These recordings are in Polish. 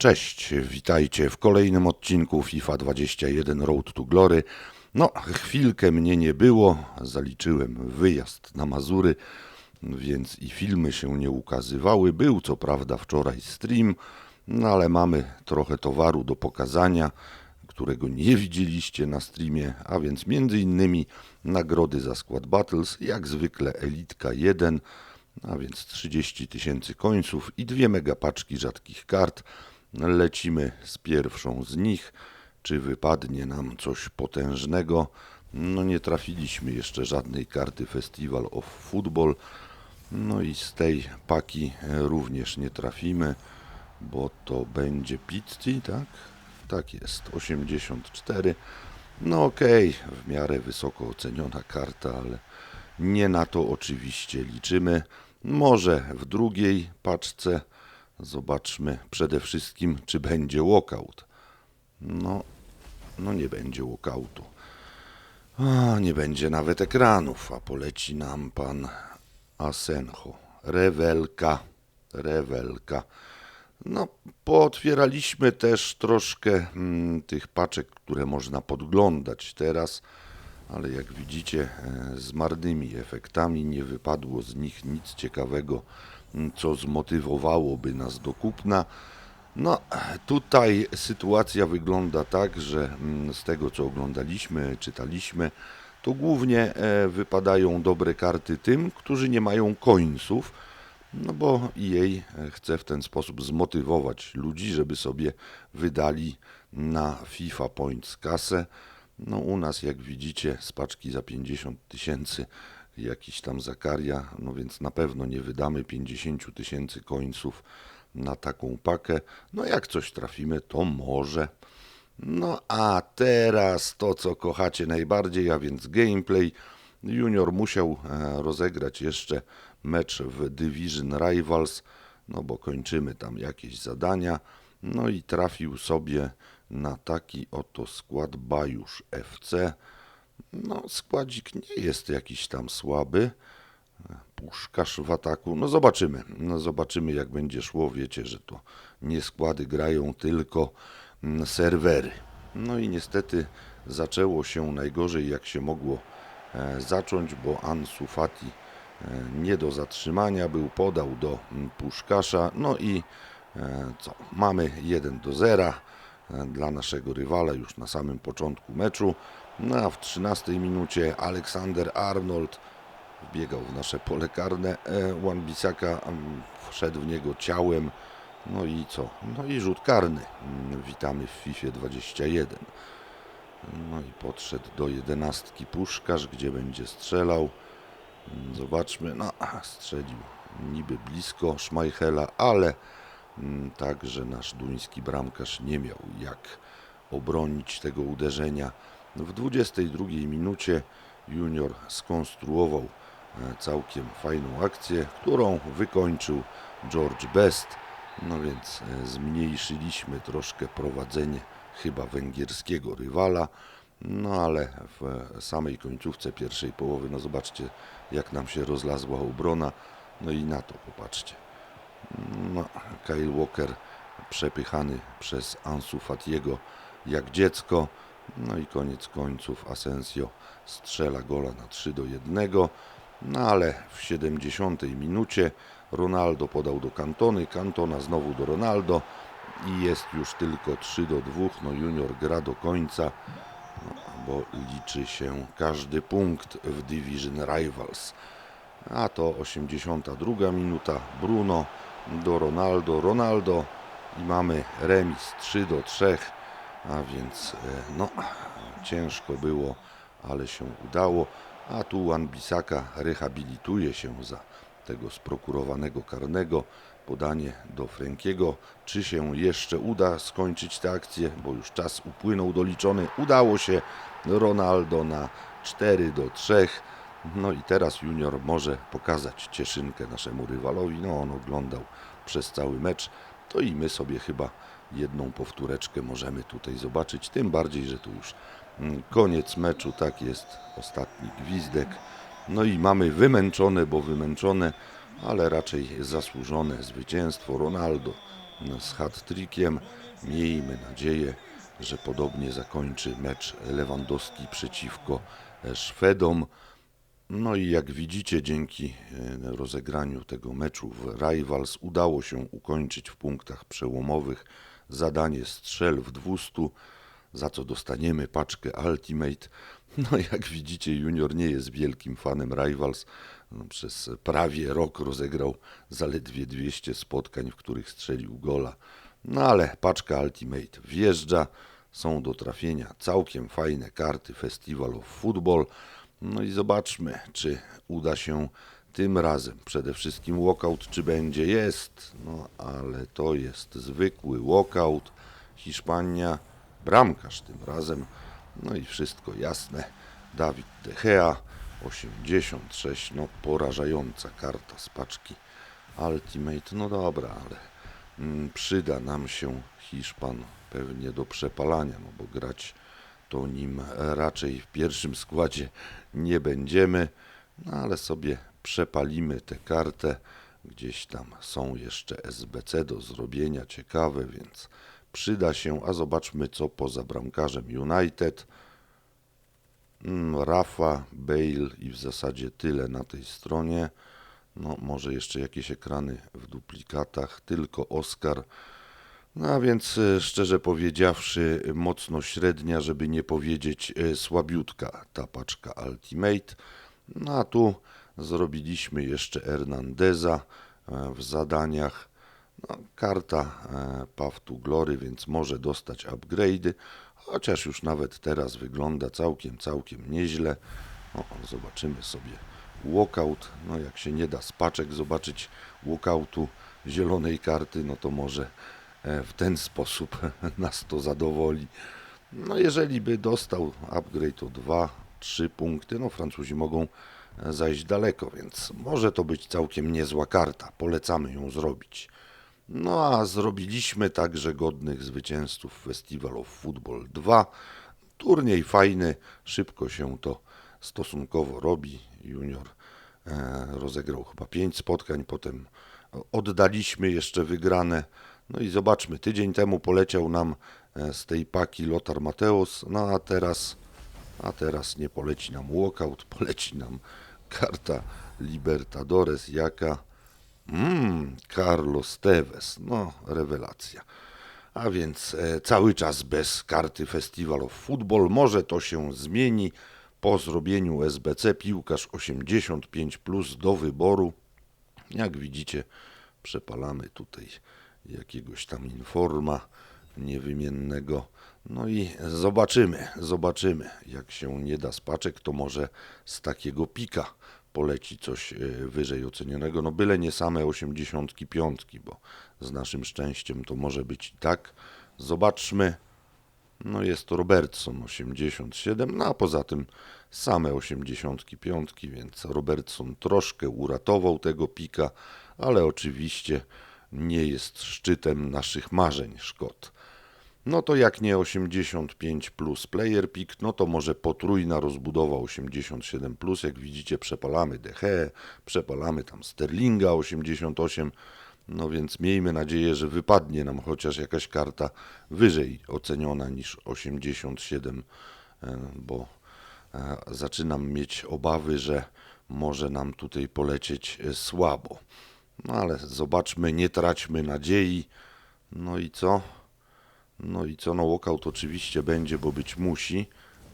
Cześć, witajcie w kolejnym odcinku FIFA 21 Road to Glory. No, chwilkę mnie nie było, zaliczyłem wyjazd na Mazury, więc i filmy się nie ukazywały. Był co prawda wczoraj stream, no ale mamy trochę towaru do pokazania, którego nie widzieliście na streamie, a więc między innymi nagrody za Squad Battles, jak zwykle Elitka 1, a więc 30 tysięcy końców i dwie megapaczki rzadkich kart. Lecimy z pierwszą z nich. Czy wypadnie nam coś potężnego? No nie trafiliśmy jeszcze żadnej karty Festival of Football. No i z tej paki również nie trafimy, bo to będzie Pitti, tak? Tak jest, 84. No okej, w miarę wysoko oceniona karta, ale nie na to oczywiście liczymy. Może w drugiej paczce zobaczmy przede wszystkim, czy będzie walkout. No, no nie będzie walkoutu. A, nie będzie nawet ekranów, a poleci nam pan Asenjo. Rewelka, rewelka. No, pootwieraliśmy też troszkę mm, tych paczek, które można podglądać teraz, ale jak widzicie, e, z marnymi efektami nie wypadło z nich nic ciekawego, co zmotywowałoby nas do kupna. No, tutaj sytuacja wygląda tak, że mm, z tego co oglądaliśmy, czytaliśmy, to głównie e, wypadają dobre karty tym, którzy nie mają końców, no bo jej chce w ten sposób zmotywować ludzi, żeby sobie wydali na FIFA Points kasę. No u nas, jak widzicie, z paczki za 50 tysięcy jakiś tam Zakaria, no więc na pewno nie wydamy 50 tysięcy końców na taką pakę. No jak coś trafimy, to może. No a teraz to, co kochacie najbardziej, a więc gameplay. Junior musiał e, rozegrać jeszcze mecz w Division Rivals, no bo kończymy tam jakieś zadania. No i trafił sobie na taki oto skład Bajusz FC. No, składzik nie jest jakiś tam słaby. Puszkarz w ataku. No zobaczymy. No zobaczymy jak będzie szło. Wiecie, że to nie składy grają, tylko mm, serwery. No i niestety zaczęło się najgorzej jak się mogło e, zacząć, bo Ansu Fati e, nie do zatrzymania był, podał do mm, Puszkasza. No i e, co? Mamy 1 do 0 dla naszego rywala już na samym początku meczu. No a w 13 minucie Aleksander Arnold wbiegał w nasze pole karne. Wan Bisaka wszedł w niego ciałem. No i co? No i rzut karny. Mm, Witamy w FIFA 21. No i podszedł do jedenastki puszkarz, gdzie będzie strzelał. Mm, Zobaczmy. No, strzelił niby blisko Szmajchela, ale mm, także nasz duński bramkarz nie miał jak obronić tego uderzenia. W 22 minucie Junior skonstruował e, całkiem fajną akcję, którą wykończył George Best. No więc e, zmniejszyliśmy troszkę prowadzenie chyba węgierskiego rywala. No ale w samej końcówce pierwszej połowy, no zobaczcie jak nam się rozlazła obrona. No i na to popatrzcie. No, Kyle Walker przepychany przez Ansu Fatiego jak dziecko. No i koniec końców Asensio strzela gola na 3 do 1. No ale w 70 minucie Ronaldo podał do Kantony, Kantona znowu do Ronaldo i jest już tylko 3 do 2. No junior gra do końca, no, bo liczy się każdy punkt w Division Rivals. A to 82 minuta. Bruno do Ronaldo, Ronaldo i mamy remis 3 do 3. A więc e, no ciężko było, ale się udało. A tu Wan Bisaka rehabilituje się za tego sprokurowanego karnego. Podanie do Frankiego. Czy się jeszcze uda skończyć tę akcję, bo już czas upłynął doliczony. Udało się Ronaldo na 4 do 3. No i teraz Junior może pokazać cieszynkę naszemu rywalowi. No on oglądał przez cały mecz. To i my sobie chyba jedną powtóreczkę możemy tutaj zobaczyć. Tym bardziej, że tu już mm, koniec meczu, tak jest, ostatni gwizdek. No i mamy wymęczone, bo wymęczone, ale raczej zasłużone zwycięstwo. Ronaldo z hat-trickiem. Miejmy nadzieję, że podobnie zakończy mecz Lewandowski przeciwko e, Szwedom. No i jak widzicie, dzięki e, rozegraniu tego meczu w Rivals udało się ukończyć w punktach przełomowych zadanie strzel w 200, za co dostaniemy paczkę Ultimate. No jak widzicie, Junior nie jest wielkim fanem Rivals. No, przez prawie rok rozegrał zaledwie 200 spotkań, w których strzelił gola. No ale paczka Ultimate wjeżdża, są do trafienia całkiem fajne karty Festival of Football. No i zobaczmy, czy uda się tym razem. Przede wszystkim walkout, czy będzie? Jest, no ale to jest zwykły walkout. Hiszpania, bramkarz tym razem. No i wszystko jasne. Dawid De Gea, 86, no porażająca karta z paczki Ultimate. No dobra, ale mm, przyda nam się Hiszpan pewnie do przepalania, no bo grać to nim raczej w pierwszym składzie nie będziemy, no ale sobie przepalimy tę kartę. Gdzieś tam są jeszcze SBC do zrobienia, ciekawe, więc przyda się. A zobaczmy, co poza bramkarzem United. Mm, Rafa, Bale i w zasadzie tyle na tej stronie. No, może jeszcze jakieś ekrany w duplikatach, tylko Oscar. No a więc e, szczerze powiedziawszy, mocno średnia, żeby nie powiedzieć e, słabiutka ta paczka Ultimate. No a tu zrobiliśmy jeszcze Hernandeza e, w zadaniach. No, karta Path to Glory, więc może dostać upgrade'y, chociaż już nawet teraz wygląda całkiem, całkiem nieźle. O, zobaczymy sobie walkout. No jak się nie da z paczek zobaczyć walkoutu zielonej karty, no to może E, w ten sposób nas to zadowoli. No jeżeli by dostał upgrade o 2-3 punkty, no Francuzi mogą e, zajść daleko, więc może to być całkiem niezła karta. Polecamy ją zrobić. No a zrobiliśmy także godnych zwycięzców Festival of Football 2. Turniej fajny, szybko się to stosunkowo robi. Junior e, rozegrał chyba 5 spotkań, potem oddaliśmy jeszcze wygrane no i zobaczmy, tydzień temu poleciał nam e, z tej paki Lothar Mateus, no a teraz, a teraz nie poleci nam walkout, poleci nam karta Libertadores, jaka? Mmm, Carlos Tevez, no rewelacja. A więc e, cały czas bez karty Festival of Football, może to się zmieni. Po zrobieniu SBC, piłkarz 85 plus do wyboru. Jak widzicie, przepalamy tutaj jakiegoś tam informa niewymiennego. No i zobaczymy, zobaczymy. Jak się nie da spaczek, to może z takiego pika poleci coś e, wyżej ocenionego. No byle nie same 85, bo z naszym szczęściem to może być i tak. Zobaczmy. No jest to Robertson 87, no a poza tym same 85, więc Robertson troszkę uratował tego pika, ale oczywiście nie jest szczytem naszych marzeń Szkot. No to jak nie 85 plus player pick, no to może potrójna rozbudowa 87 plus. Jak widzicie, przepalamy Dehe, przepalamy tam Sterlinga 88. No więc miejmy nadzieję, że wypadnie nam chociaż jakaś karta wyżej oceniona niż 87, e, bo e, zaczynam mieć obawy, że może nam tutaj polecieć e, słabo. No ale zobaczmy, nie traćmy nadziei. No i co? No i co? No walkout oczywiście będzie, bo być musi.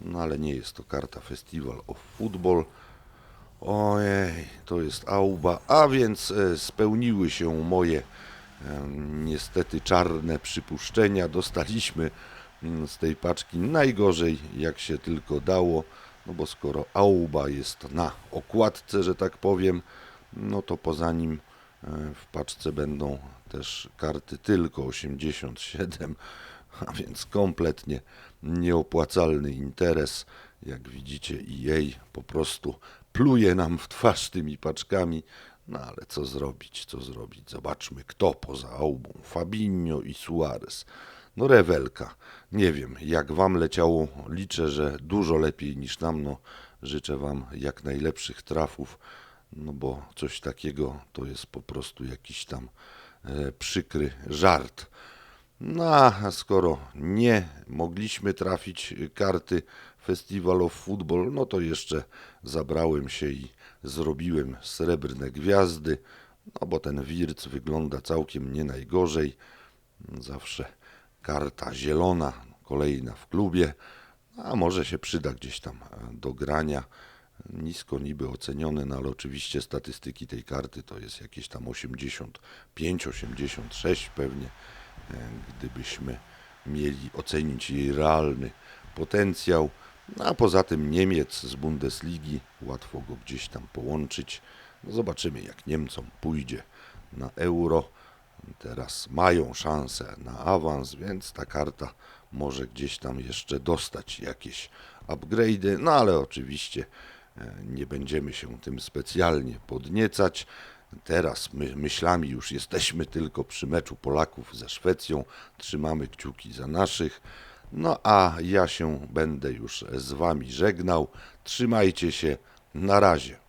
No ale nie jest to karta Festival of Football. Ojej, to jest Auba. A więc e, spełniły się moje e, niestety czarne przypuszczenia. Dostaliśmy mm, z tej paczki najgorzej jak się tylko dało. No bo skoro Auba jest na okładce, że tak powiem, no to poza nim w paczce będą też karty tylko 87, a więc kompletnie nieopłacalny interes. Jak widzicie, EA po prostu pluje nam w twarz tymi paczkami. No ale co zrobić, co zrobić? Zobaczmy, kto poza Aubą. Fabinho i Suarez. No rewelka. Nie wiem, jak wam leciało. Liczę, że dużo lepiej niż nam. No, życzę wam jak najlepszych trafów no bo coś takiego to jest po prostu jakiś tam e, przykry żart. No a skoro nie mogliśmy trafić karty Festival of Football, no to jeszcze zabrałem się i zrobiłem srebrne gwiazdy, no bo ten wirc wygląda całkiem nie najgorzej. Zawsze karta zielona, kolejna w klubie, a może się przyda gdzieś tam e, do grania. Nisko niby ocenione, no ale oczywiście statystyki tej karty to jest jakieś tam 85, 86 pewnie, e, gdybyśmy mieli ocenić jej realny potencjał. No a poza tym Niemiec z Bundesligi, łatwo go gdzieś tam połączyć. No zobaczymy jak Niemcom pójdzie na euro. Teraz mają szansę na awans, więc ta karta może gdzieś tam jeszcze dostać jakieś upgrade'y, no ale oczywiście nie będziemy się tym specjalnie podniecać. Teraz my myślami już jesteśmy tylko przy meczu Polaków ze Szwecją. Trzymamy kciuki za naszych. No a ja się będę już z Wami żegnał. Trzymajcie się. Na razie.